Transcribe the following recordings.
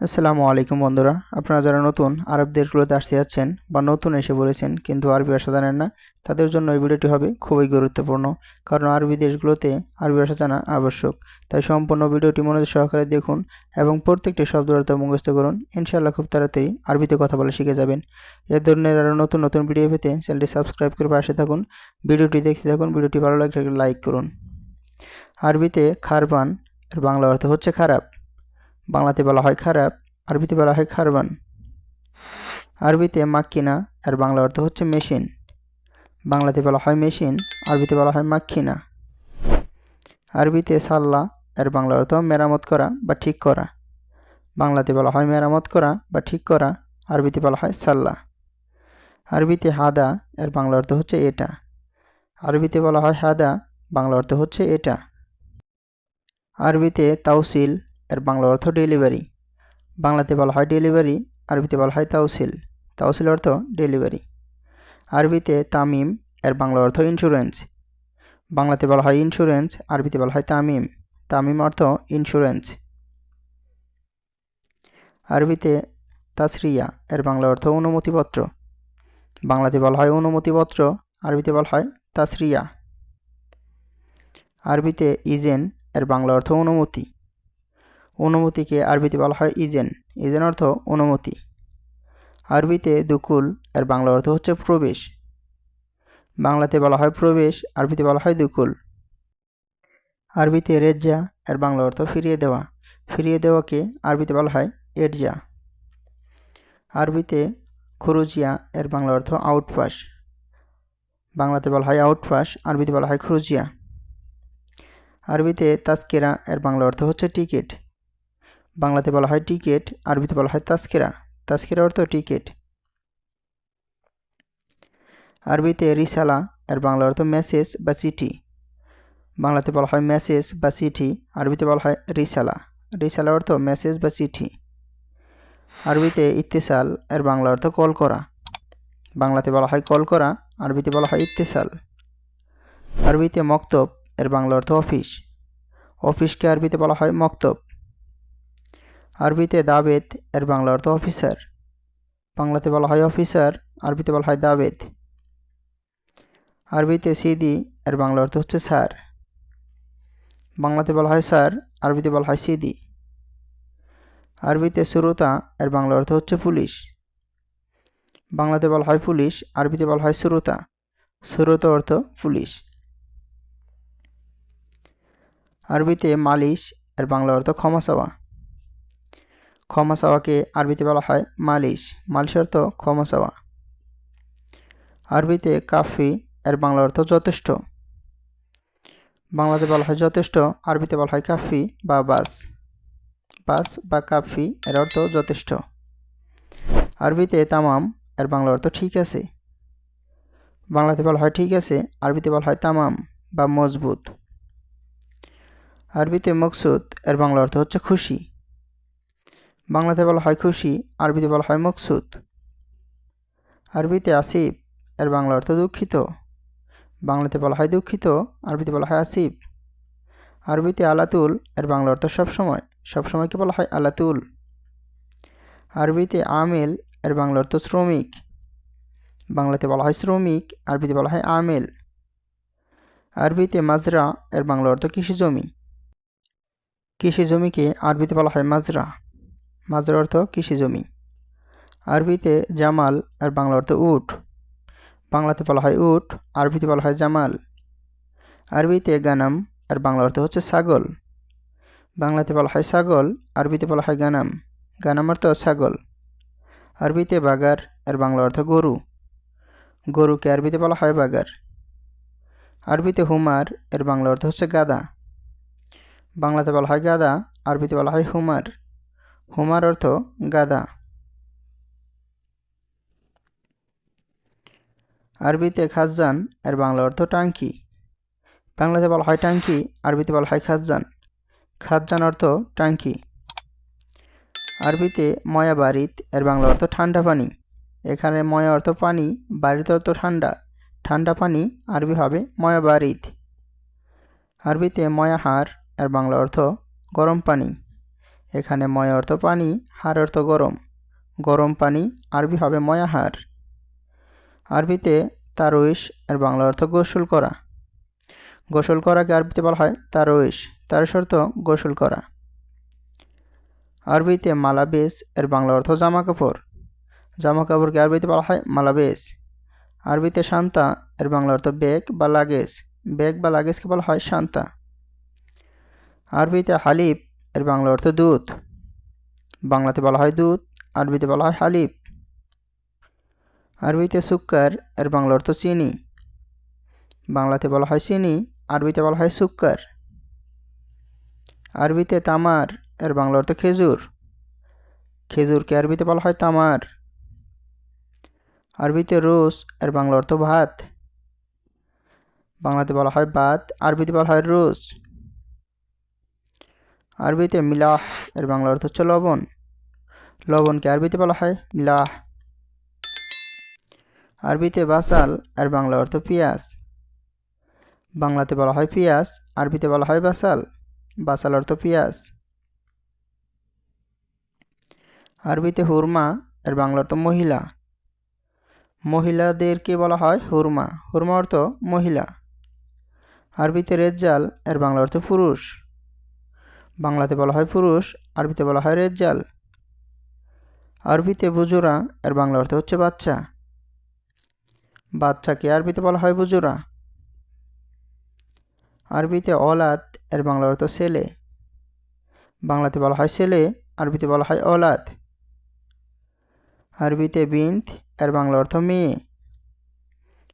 আসসালামু আলাইকুম বন্ধুরা। আপনারা যারা নতুন, আরব দেশগুলোতে আসতে যাচ্ছেন বা নতুন এসে পড়েছেন কিন্তু আরবি ভাষা জানেন না, তাদের জন্য এই ভিডিওটি হবে খুবই গুরুত্বপূর্ণ, কারণ আরবি দেশগুলোতে আরবি ভাষা জানা আবশ্যক। তাই সম্পূর্ণ ভিডিওটি মনোযোগ সহকারে দেখুন এবং প্রত্যেকটি শব্দ অর্থ মুখস্থ করুন। ইনশাআল্লাহ খুব তাড়াতাড়ি আরবিতে কথা বলা শিখে যাবেন। এ ধরনের আরও নতুন নতুন ভিডিও পেতে চ্যানেলটি সাবস্ক্রাইব করে পাশে থাকুন। ভিডিওটি দেখতে থাকুন, ভিডিওটি ভালো লাগলে লাইক করুন। আরবিতে খারবান, এর বাংলা অর্থ হচ্ছে খারাপ। বাংলাতে বলা হয় খারাপ, আরবিতে বলা হয় খারবান। আরবিতে মাক্কিনা আর বাংলা অর্থ হচ্ছে মেশিন। বাংলাতে বলা হয় মেশিন, আরবিতে বলা হয় মাক্কিনা। আরবিতে সাল্লা, এর বাংলা অর্থ মেরামত করা বা ঠিক করা। বাংলাতে বলা হয় মেরামত করা বা ঠিক করা, আরবিতে বলা হয় সাল্লা। আরবিতে হাদা, এর বাংলা অর্থ হচ্ছে এটা। আরবিতে বলা হয় হাদা, বাংলা অর্থ হচ্ছে এটা। আরবিতে তাওসিল এর বাংলা অর্থ ডেলিভারি বাংলাতে বলা হয় ডেলিভারি আরবিতে বলা হয় তাওসিল তাওসিল অর্থ ডেলিভারি আরবিতে তামিম, এর বাংলা অর্থ ইন্স্যুরেন্স বাংলাতে বলা হয় ইন্স্যুরেন্স আরবিতে বলা হয় তামিম। তামিম অর্থ ইন্স্যুরেন্স আরবিতে তাসরিয়া, এর বাংলা অর্থ অনুমতিপত্র। বাংলাতে বলা হয় অনুমতিপত্র, আরবিতে বলা হয় তাসরিয়া। আরবিতে ইজেন, এর বাংলা অর্থ অনুমতি। অনুমতিকে আরবিতে বলা হয় ইজেন। ইজেন অর্থ অনুমতি। আরবিতে দুকুল, এর বাংলা অর্থ হচ্ছে প্রবেশ। বাংলাতে বলা হয় প্রবেশ, আরবিতে বলা হয় দুকুল। আরবিতে রেজ্জা, এর বাংলা অর্থ ফিরিয়ে দেওয়া। ফিরিয়ে দেওয়াকে আরবিতে বলা হয় এরজা। আরবিতে খুরুজিয়া, এর বাংলা অর্থ আউটপাস বাংলাতে বলা হয় আউটপাস আরবিতে বলা হয় খুরুজিয়া। আরবিতে তাস্কেরা, এর বাংলা অর্থ হচ্ছে টিকিট। বাংলাতে বলা হয় টিকিট, আরবিতে বলা হয় তাস্কেরা তাস্কেরা অর্থ টিকিট। আরবিতে রিসালা, এর বাংলা অর্থ মেসেজ বা চিঠি। বাংলাতে বলা হয় মেসেজ বা চিঠি, আরবিতে বলা হয় রিসালা। রিসালা অর্থ মেসেজ বা চিঠি। আরবিতে ইত্তেসাল, এর বাংলা অর্থ কল করা। বাংলাতে বলা হয় কল করা, আরবিতে বলা হয় ইত্তেসাল। আরবিতে মক্তব, এর বাংলা অর্থ অফিস। অফিসকে আরবিতে বলা হয় মক্তব। আরবিতে দাবেদ এর বাংলা অর্থ অফিসার। বাংলাতে বলা হয় অফিসার, আরবিতে বলা হয় দাবেদ। আরবিতে সিদি এর বাংলা অর্থ হচ্ছে স্যার। বাংলাতে বলা হয় স্যার, আরবিতে বলা হয় সিদি। আরবিতে সুরতা এর বাংলা অর্থ হচ্ছে পুলিশ। বাংলাতে বলা হয় পুলিশ, আরবিতে বলা হয় সুরতা। সুরতা অর্থ পুলিশ। আরবিতে মালিশ এর বাংলা অর্থ ক্ষমা চাওয়া। ক্ষমা চাওয়াকে আরবিতে বলা হয় মালিশ। মালিশ অর্থ ক্ষমা চাওয়া। আরবিতে কাফি, এর বাংলা অর্থ যথেষ্ট। বাংলাতে বলা হয় যথেষ্ট, আরবিতে বলা হয় কাফি বা বাস। বাস বা কাফি, এর অর্থ যথেষ্ট। আরবিতে তামাম, এর বাংলা অর্থ ঠিক আছে। বাংলাতে বলা হয় ঠিক আছে, আরবিতে বলা হয় তামাম বা মজবুত। আরবিতে মকসুদ, এর বাংলা অর্থ হচ্ছে খুশি। বাংলাতে বলা হয় খুশি, আরবিতে বলা হয় মকসুদ। আরবিতে আসিফ, এর বাংলা অর্থ দুঃখিত। বাংলাতে বলা হয় দুঃখিত, আরবিতে বলা হয় আসিফ। আরবিতে আলাতুল, এর বাংলা অর্থ সবসময় সবসময়কে বলা হয়? আলাতুল। আরবিতে আমেল, এর বাংলা অর্থ শ্রমিক। বাংলাতে বলা হয় শ্রমিক, আরবিতে বলা হয় আমেল। আরবিতে মাজরা, এর বাংলা অর্থ কৃষি জমি। কৃষি জমিকে আরবিতে বলা হয় মাজরা। মাজরা অর্থ কৃষি জমি। আরবিতে জামাল আর বাংলা অর্থ উট। বাংলাতে বলা হয় উট, আরবিতে বলা হয় জামাল। আরবিতে গানাম আর বাংলা অর্থ হচ্ছে ছাগল। বাংলাতে বলা হয় ছাগল, আরবিতে বলা হয় গানাম। গানাম অর্থ ছাগল। আরবিতে বাগার আর বাংলা অর্থ গরু। গরুকে আরবিতে বলা হয় বাগার। আরবিতে হুমার এর বাংলা অর্থ হচ্ছে গাদা। বাংলাতে বলা হয় গাদা, আরবিতে বলা হয় হুমার। হুমার অর্থ গাদা। আরবিতে খাজান এর বাংলা অর্থ টাঙ্কি। বাংলাতে বলা হয় টাঙ্কি, আরবিতে বলা হয় খাজান খাজান অর্থ টাঙ্কি। আরবিতে ময়া বাড়িত এর বাংলা অর্থ ঠান্ডা পানি। এখানে ময়া অর্থ পানি বাড়িতে অর্থ ঠান্ডা। ঠান্ডা পানি, আরবি হবে ময়া বাড়িত আরবিতে ময়া হার, এর বাংলা অর্থ গরম পানি। এখানে ময় অর্থ পানি হার অর্থ গরম। গরম পানি, আরবি হবে ময়াহার। আরবিতে তারুইশ, এর বাংলা অর্থ গোসল করা। গোসল করাকে আরবিতে বলা হয় তারুইশ। তার অর্থ গোসল করা। আরবিতে মালাবেস এর বাংলা অর্থ জামা কাপড় জামা কাপড়কে আরবিতে বলা হয় মালাবেস আরবিতে শান্তা, এর বাংলা অর্থ ব্যাগ বা লাগেজ। ব্যাগ বা লাগেজকে বলা হয় শান্তা। আরবিতে হালিব এর বাংলা অর্থ দুধ বাংলাতে বলা হয় দুধ আরবিতে বলা হয় হালিব আরবিতে সুক্কার, এর বাংলা অর্থ চিনি। বাংলাতে বলা হয় চিনি, আরবিতে বলা হয় সুক্কার। আরবিতে তামার, এর বাংলা অর্থ খেজুর। খেজুরকে আরবিতে বলা হয় তামার। আরবিতে রোস, এর বাংলা অর্থ ভাত। বাংলাতে বলা হয় ভাত আরবিতে বলা হয় রোস। আরবিতে মিলাহ, এর বাংলা অর্থ হচ্ছে লবণ। লবণকে আরবিতে বলা হয়? মিলাহ। আরবিতে বাসাল, এর বাংলা অর্থ পেঁয়াজ বাংলাতে বলা হয় পেঁয়াজ আরবিতে বলা হয় বাসাল। বাসাল অর্থ পেঁয়াজ আরবিতে হুরমা, এর বাংলা অর্থ মহিলা। মহিলাদেরকে বলা হয় হুরমা। হুরমা অর্থ মহিলা। আরবিতে রেজ্জাল, এর বাংলা অর্থ পুরুষ। বাংলাতে বলা হয় পুরুষ, আরবিতে বলা হয় রেজ্জাল আরবিতে বুজুরা, এর বাংলা অর্থ হচ্ছে বাচ্চা। বাচ্চাকে আরবিতে বলা হয় বুজুরা। আরবিতে অলাদ এর বাংলা অর্থ ছেলে। বাংলাতে বলা হয় ছেলে, আরবিতে বলা হয় অলাদ আরবিতে বিন্ত এর বাংলা অর্থ মেয়ে।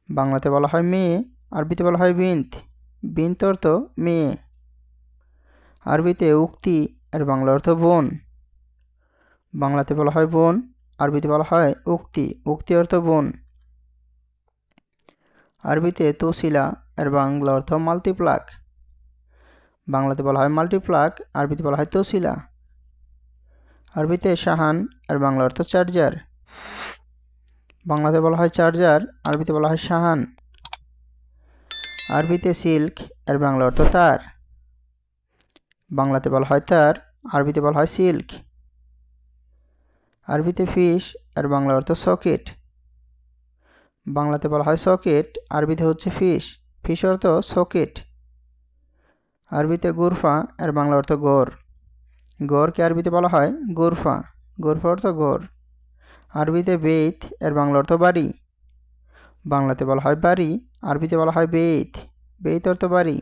বাংলাতে বলা হয় মেয়ে, আরবিতে বলা হয় বিন্ত বিন্ত অর্থ মেয়ে। আরবিতে উক্তি এর বাংলা অর্থ বোন। বাংলাতে বলা হয় বোন, আরবিতে বলা হয় উক্তি। উক্তি অর্থ বোন। আরবিতে তৌসিলা এর বাংলা অর্থ মাল্টিপ্লাক বাংলাতে বলা হয় মাল্টিপ্লাক আরবিতে বলা হয় তৌসিলা। আরবিতে শাহান এর বাংলা অর্থ চার্জার বাংলাতে বলা হয় চার্জার আরবিতে বলা হয় শাহান। আরবিতে সিল্ক এর বাংলা অর্থ তার। বাংলাতে বলা হয় তার, আরবিতে বলা হয় সিল্ক। আরবিতে ফিশ, আর বাংলা অর্থ সকেট। বাংলাতে বলা হয় সকেট, আরবিতে হচ্ছে ফিশ। ফিশ অর্থ সকেট। আরবিতে গুরফা এর বাংলা অর্থ গড়। গড়কে আরবিতে বলা হয় গুরফা। গুরফা অর্থ গড়। আরবিতে বেইত এর বাংলা অর্থ বাড়ি। বাংলাতে বলা হয় বাড়ি, আরবিতে বলা হয় বেইত বেইত অর্থ বাড়ি।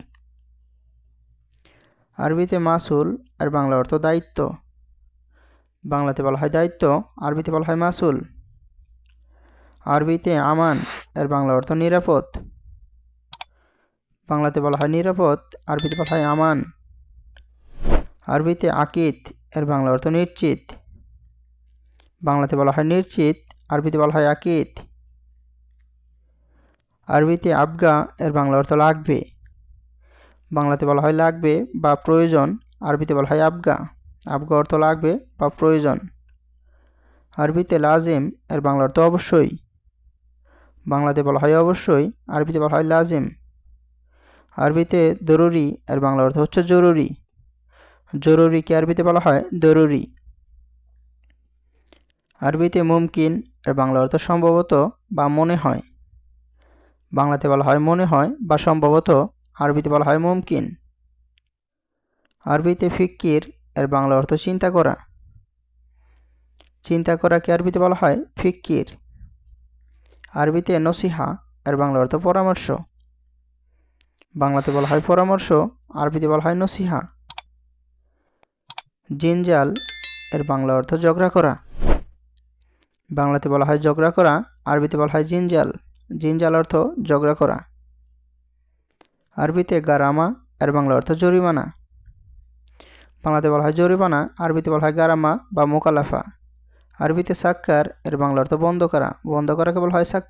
আরবিতে মাসুল এর বাংলা অর্থ দায়িত্ব। বাংলাতে বলা হয় দায়িত্ব, আরবিতে বলা হয় মাসুল। আরবিতে আমান এর বাংলা অর্থ নিরাপদ। বাংলাতে বলা হয় নিরাপদ, আরবিতে বলা হয় আমান। আরবিতে আকিত এর বাংলা অর্থ নিশ্চিত। বাংলাতে বলা হয় নিশ্চিত, আরবিতে বলা হয় আকিত। আরবিতে আবগা এর বাংলা অর্থ লাগবে। বাংলাতে বলা হয় লাগবে বা প্রয়োজন, আরবিতে বলা হয় আবগা। আবগা অর্থ লাগবে বা প্রয়োজন। আরবিতে লাজিম, এর বাংলা অর্থ অবশ্যই। বাংলাতে বলা হয় অবশ্যই, আরবিতে বলা হয় লাজিম। আরবিতে জরুরি এর বাংলা অর্থ হচ্ছে জরুরি। জরুরি জরুরিকে আরবিতে বলা হয়? জরুরি আরবিতে মুমকিন, এর বাংলা অর্থ সম্ভবত বা মনে হয়। বাংলাতে বলা হয় মনে হয় বা সম্ভবত আরবিতে বলা হয় মুমকিন। আরবিতে ফিক্কির, এর বাংলা অর্থ চিন্তা করা। চিন্তা করাকে আরবিতে বলা হয়? ফিক্কির। আরবিতে নসিহা, এর বাংলা অর্থ পরামর্শ। বাংলাতে বলা হয় পরামর্শ, আরবিতে বলা হয় নসিহা। জিনজাল, এর বাংলা অর্থ ঝগড়া করা। বাংলাতে বলা হয় ঝগড়া করা, আরবিতে বলা হয় জিনজাল। জিনজাল অর্থ ঝগড়া করা। আরবিতে গারামা, এর বাংলা অর্থ জরিমানা। বাংলাতে বলা হয় জরিমানা, আরবিতে বলা হয় গারামা বা মোকালাফা। আরবিতে সাক্কার, এর বাংলা অর্থ বন্ধ করা। বন্ধ করাকে বলা হয় সাক্কার